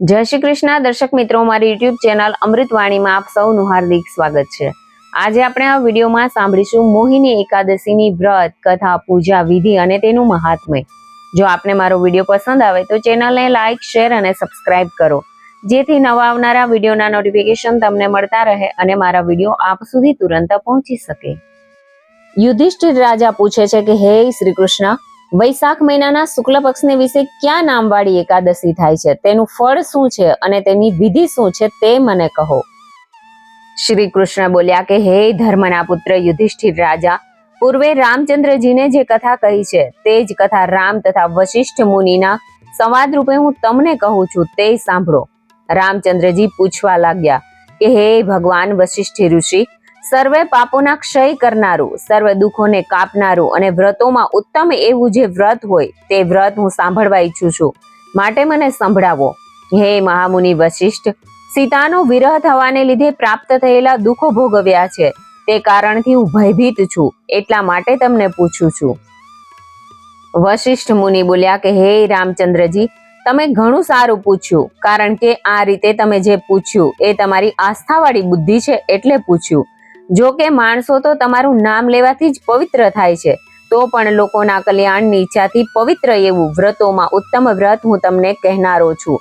જય શ્રી કૃષ્ણ. દર્શક મિત્રો, મારી યુટ્યુબ ચેનલ અમૃતવાણીમાં આપ સૌનું હાર્દિક સ્વાગત છે. આજે આપણે આ વિડીયોમાં સાંભળીશું મોહિની એકાદશીની વ્રત, કથા, પૂજા, વિધિ અને તેનું મહાત્મય. જો આપને મારો વીડિયો પસંદ આવે તો ચેનલને લાઇક શેર અને સબસ્ક્રાઇબ કરો. જેથી નવા આવનારા વિડીયોના નોટિફિકેશન તમને મળતા રહે અને મારા વીડિયો આપ સુધી તુરંત પહોંચી શકે. યુધિષ્ઠિર રાજા પૂછે છે કે, હે શ્રી કૃષ્ણ વૈશાખ મહિનાના શુક્લ પક્ષને વિશે ક્યાં નામવાળી એકાદશી થાય છે? તેનું ફળ શું છે અને તેની વિધિ શું છે તે મને કહો. શ્રી કૃષ્ણ બોલ્યા કે, હે ધર્મના પુત્ર યુધિષ્ઠિર રાજા, પૂર્વે રામચંદ્રજીને જે કથા કહી છે, તે જ કથા રામ તથા વશિષ્ઠ મુનિના સંવાદ રૂપે હું તમને કહું છું, તે સાંભળો. રામચંદ્રજી પૂછવા લાગ્યા કે, હે ભગવાન વશિષ્ઠ ઋષિ સર્વે પાપોના ક્ષય કરનારું, સર્વ દુઃખોને કાપનારું અને વ્રતોમાં ઉત્તમ એવું જે વ્રત હોય તે વ્રત હું સાંભળવા ઈચ્છું છું. માટે મને સંભળાવો. હે મહામુનિ વશિષ્ઠ, સીતાનો વિરહ થવાને લીધે પ્રાપ્ત થયેલા દુઃખો ભોગવ્યા છે. તે કારણથી હું ભયભીત છું, એટલા માટે તમને પૂછું છું. વશિષ્ઠ મુનિ બોલ્યા કે, હે રામચંદ્રજી, તમે ઘણું સારું પૂછ્યું, કારણ કે આ રીતે તમે જે પૂછ્યું એ તમારી આસ્થાવાળી બુદ્ધિ છે એટલે પૂછ્યું. જો કે માણસો તો તમારું નામ લેવાથી જ પવિત્ર થાય છે. તો પણ લોકોના કલ્યાણની ઈચ્છાથી પવિત્ર એવું વ્રતોમાં ઉત્તમ વ્રત હું તમને કહેનારો છું.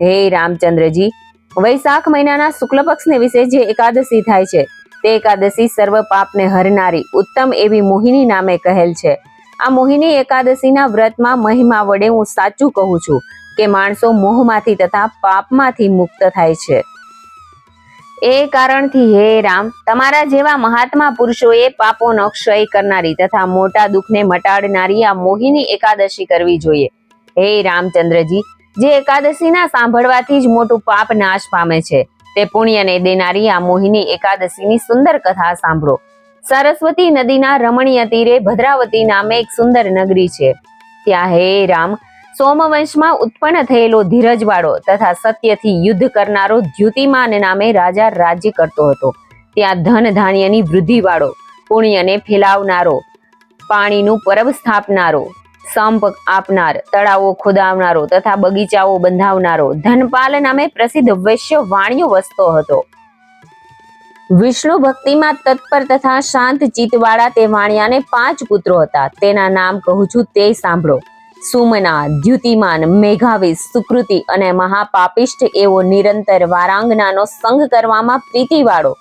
હે રામચંદ્રજી, વૈશાખ મહિનાના શુક્લ પક્ષને વિશે જે એકાદશી થાય છે, તે એકાદશી સર્વ પાપને હરનારી ઉત્તમ એવી મોહિની નામે કહેલ છે. આ મોહિની એકાદશીના વ્રતમાં મહિમા વડે હું સાચું કહું છું કે માણસો મોહમાંથી તથા પાપમાંથી મુક્ત થાય છે. એ કારણથી હે રામ, તમારા જેવા મહાત્મા પુરુષોએ પાપોનો ક્ષય કરનારી તથા મોટા દુઃખને મટાડનારી આ મોહિની એકાદશી કરવી જોઈએ. હે રામચંદ્રજી, જે એકાદશીના સાંભળવાથી જ મોટું પાપ નાશ પામે છે, તે પુણ્યને દેનારી આ મોહિની એકાદશીની સુંદર કથા સાંભળો. સરસ્વતી નદીના રમણીય તીરે ભદ્રાવતી નામે એક સુંદર નગરી છે. ત્યાં હે રામ સોમવંશમાં ઉત્પન્ન થયેલો ધીરજવાળો તથા સત્યથી યુદ્ધ કરનારો દ્યુતિમાન નામે રાજા રાજ્ય કરતો હતો. ત્યાં ધન ધાન્યની વૃદ્ધિવાળો પુણ્યને ફેલાવનારો, પાણીનું પરબ સ્થાપનારો, સંપ આપનાર, તળાવો ખોદાવનારો તથા બગીચાઓ બંધાવનારો, ધનપાલ નામે પ્રસિદ્ધ વૈશ્ય વાણિયો વસતો હતો. વિષ્ણુ ભક્તિમાં તત્પર તથા શાંત ચિત્તવાળા તે વાણિયાને પાંચ પુત્રો હતા. તેના નામ કહું છું તે સાંભળો. સુમના દ્યુતિમાન, મેઘાવી, સુકૃતિ અને મહાપાપિષ્ઠ એવો નિરંતર વારાંગનાનો સંગ કરવામાં પ્રીતિવાળો.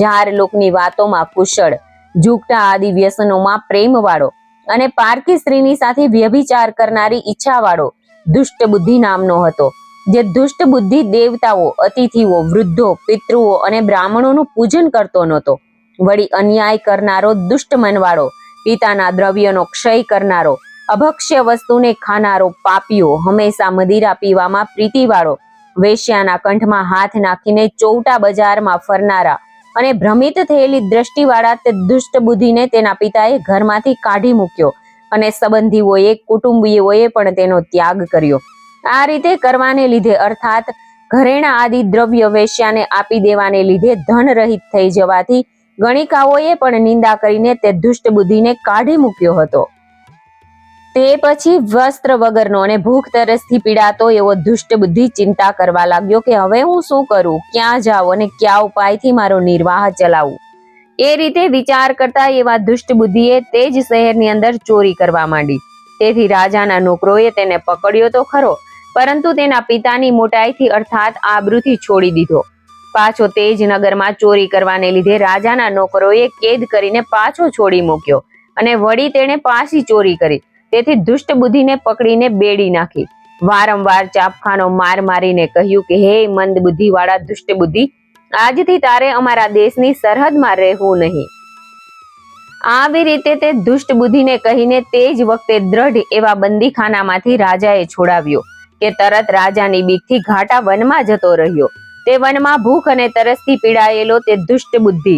જાર લોકની વાતોમાં કુશળ જુગટા આદિ વ્યસનોમાં પ્રેમવાળો અને પારકી સ્ત્રીની સાથે વ્યભિચાર કરનારી ઈચ્છાવાળો દુષ્ટ બુદ્ધિ નામનો હતો, જે દુષ્ટ બુદ્ધિ દેવતાઓ, અતિથિઓ, વૃદ્ધો, પિતૃઓ અને બ્રાહ્મણોનું પૂજન કરતો નહોતો. વળી અન્યાય કરનારો દુષ્ટ મનવાળો, પિતાના દ્રવ્યનો ક્ષય કરનારો અભક્ષ્ય વસ્તુને ખાનારો પાપીઓ હંમેશા મદિરા પીવામાં પ્રીતિવાળો. વેશ્યાના કંઠમાં હાથ નાખીને ચૌટા બજારમાં ફરનારા અને ભ્રમિત થયેલી દ્રષ્ટિવાળા તે દુષ્ટ બુદ્ધિને તેના પિતાએ ઘરમાંથી કાઢી મૂક્યો અને સંબંધીઓએ, કુટુંબીઓએ પણ તેનો ત્યાગ કર્યો. આ રીતે કરવાને લીધે અર્થાત ઘરેણા આદિ દ્રવ્ય વેશ્યાને આપી દેવાને લીધે ધન રહિત થઈ જવાથી ગણિકાઓએ પણ નિંદા કરીને તે દુષ્ટ બુદ્ધિને કાઢી મૂક્યો હતો. તે પછી વસ્ત્ર વગરનો અને ભૂખ તરસથી પીડાતો એવો દુષ્ટ બુદ્ધિ ચિંતા કરવા લાગ્યો કે હવે હું શું કરું? ક્યાં જાઉં અને ક્યાં ઉપાયથી મારો નિર્વાહ ચલાવું? એ રીતે વિચાર કરતા એવા દુષ્ટ બુદ્ધિએ તે જ શહેરની અંદર ચોરી કરવા માંડી. તેથી રાજાના નોકરોએ તેને પકડ્યો તો ખરો, પરંતુ તેના પિતાની મોટાઈથી અર્થાત આબરૂથી છોડી દીધો. પાછો તે જ નગરમાં ચોરી કરવાને લીધે રાજાના નોકરોએ કેદ કરીને પાછો છોડી મૂક્યો અને વળી તેણે પાછી ચોરી કરી. તેથી દુષ્ટ બુદ્ધિને પકડીને બેડી નાખી. વારંવાર ચાપખાનો માર મારીને કહ્યું કે, હે મંદ બુદ્ધિ વાળા દુષ્ટ બુદ્ધિ, આજથી તારે અમારા દેશની સરહદમાં રહેવું નહીં. આવી રીતે તે દુષ્ટ બુદ્ધિને કહીને તે જ વખતે દ્રઢ એવા બંદીખાનામાંથી રાજાએ છોડાવ્યો કે તરત રાજાની બીકથી ઘાટા વનમાં જતો રહ્યો. તે વનમાં ભૂખ અને તરસથી પીડાયેલો તે દુષ્ટ બુદ્ધિ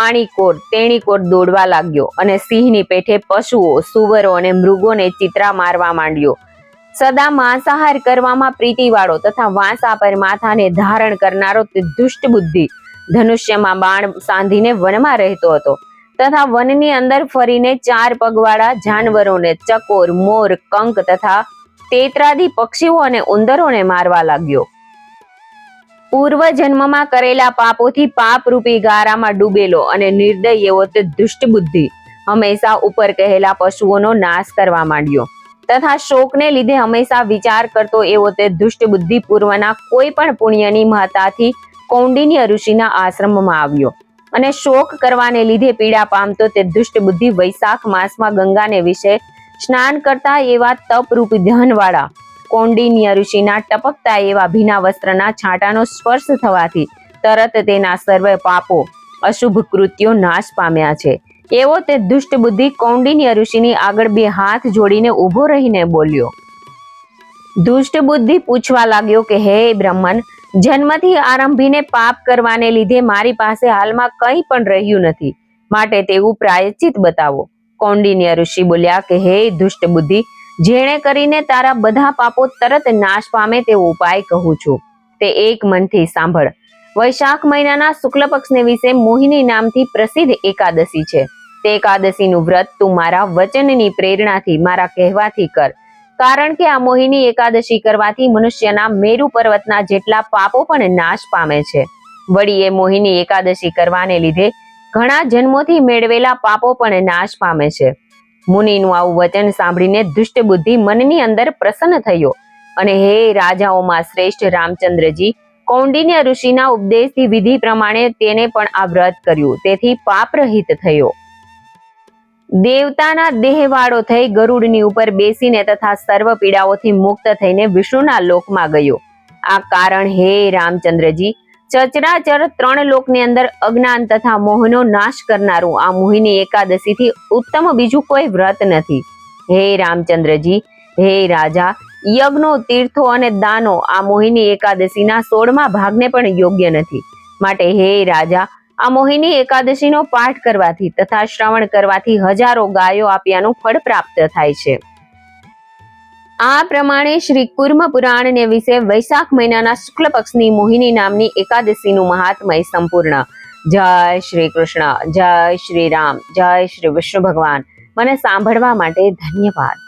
આણીકોર તેણીકોર દોડવા લાગ્યો અને સિંહની પેઠે પશુઓ, સુવરો અને મૃગોને ચિત્રા મારવા માંડ્યો. સદા માંસાહાર કરવામાં પ્રીતિવાળો તથા વાંસા પર માથાને ધારણ કરનારો તે દુષ્ટ બુદ્ધિ ધનુષ્યમાં બાણ સાંધીને વનમાં રહેતો હતો તથા વનની અંદર ફરીને ચાર પગવાળા, જાનવરોને ચકોર, મોર, કંક તથા તેતરાદી પક્ષીઓ અને ઉંદરોને મારવા લાગ્યો. પૂર્વ જન્મમાં કરેલા પાપોથી પાપ રૂપી ગારામાં ડૂબેલો અને નિર્દય એવો તે દુષ્ટ બુદ્ધિ હંમેશા ઉપર કહેલા પશુઓનો નાશ કરવા માંડ્યો. તથા શોકને લીધે હંમેશા વિચાર કરતો એવો તે દુષ્ટ બુદ્ધિ પૂર્વના કોઈ પણ પુણ્યની મહતાથી કૌંડિન્ય ઋષિના આશ્રમમાં આવ્યો. અને શોક કરવાને લીધે પીડા પામતો તે દુષ્ટ બુદ્ધિ વૈશાખ માસમાં ગંગાને વિશે સ્નાન કરતા એવા તપરૂપી ધનવાળા કૌંડિન્ય ઋષિના ટપકતા એવા ભીના વસ્ત્રના છાંટાનો સ્પર્શ થવાથી તરત તેના સર્વે પાપો, અશુભ કૃત્યો નાશ પામ્યા છે. એવો તે દુષ્ટ બુદ્ધિ કૌંડિન્ય ઋષિની આગળ બે હાથ જોડીને ઊભો રહીને બોલ્યો. દુષ્ટ બુદ્ધિ પૂછવા લાગ્યો કે, હે બ્રહ્મન, જન્મથી આરંભીને પાપ કરવાને લીધે મારી પાસે હાલમાં કંઈ પણ રહ્યું નથી. માટે તેવું પ્રાયશ્ચિત બતાવો. કૌંડિન્ય ઋષિ બોલ્યા કે, હે દુષ્ટ બુદ્ધિ જેણે કરીને તારા બધા પાપો તરત નાશ પામે તેવો ઉપાય કહું છું. તે એક મનથી સાંભળ. વૈશાખ મહિનાના શુક્લ પક્ષને વિશે મોહિની નામથી પ્રસિદ્ધ એકાદશી છે. તે એકાદશીનું વ્રત તું મારા વચનની પ્રેરણાથી, મારા કહેવાથી કર. કારણ કે આ મોહિની એકાદશી કરવાથી મનુષ્યના મેરુ પર્વતના જેટલા પાપો પણ નાશ પામે છે. વળી એ મોહિની એકાદશી કરવાને લીધે ઘણા જન્મોથી મેળવેલા પાપો પણ નાશ પામે છે. મુનિનું આવું વચન સાંભળીને દુષ્ટ બુદ્ધિ મનની અંદર પ્રસન્ન થયો. અને હે રાજાઓમાં શ્રેષ્ઠ રામચંદ્રજી, કૌંડિન્ય ઋષિના ઉપદેશથી વિધિ પ્રમાણે તેને પણ આ વ્રત કર્યું, તેથી પાપ રહિત થયો. દેવતાના દેહવાળો થઈ ગરુડની ઉપર બેસીને તથા સર્વ પીડાઓથી મુક્ત થઈને વિષ્ણુના લોકમાં ગયો. આ કારણ હે રામચંદ્રજી ચચરાચર ત્રણ લોકની અંદર અજ્ઞાન તથા મોહનો નાશ કરનારું આ મોહિની એકાદશીથી ઉત્તમ બીજું કોઈ વ્રત નથી. હે રામચંદ્રજી, હે રાજા, યજ્ઞો, તીર્થો અને દાનો આ મોહિની એકાદશીના સોળમા ભાગને પણ યોગ્ય નથી. માટે હે રાજા, આ મોહિની એકાદશીનો પાઠ કરવાથી તથા શ્રવણ કરવાથી હજારો ગાયો આપ્યાનું ફળ પ્રાપ્ત થાય છે. આ પ્રમાણે શ્રી કુર્મ પુરાણને વિશે વૈશાખ મહિનાના શુક્લ પક્ષની મોહિની નામની એકાદશીનું મહાત્મય સંપૂર્ણ. જય શ્રી કૃષ્ણ, જય શ્રી રામ, જય શ્રી વિષ્ણુ ભગવાન. મને સાંભળવા માટે ધન્યવાદ.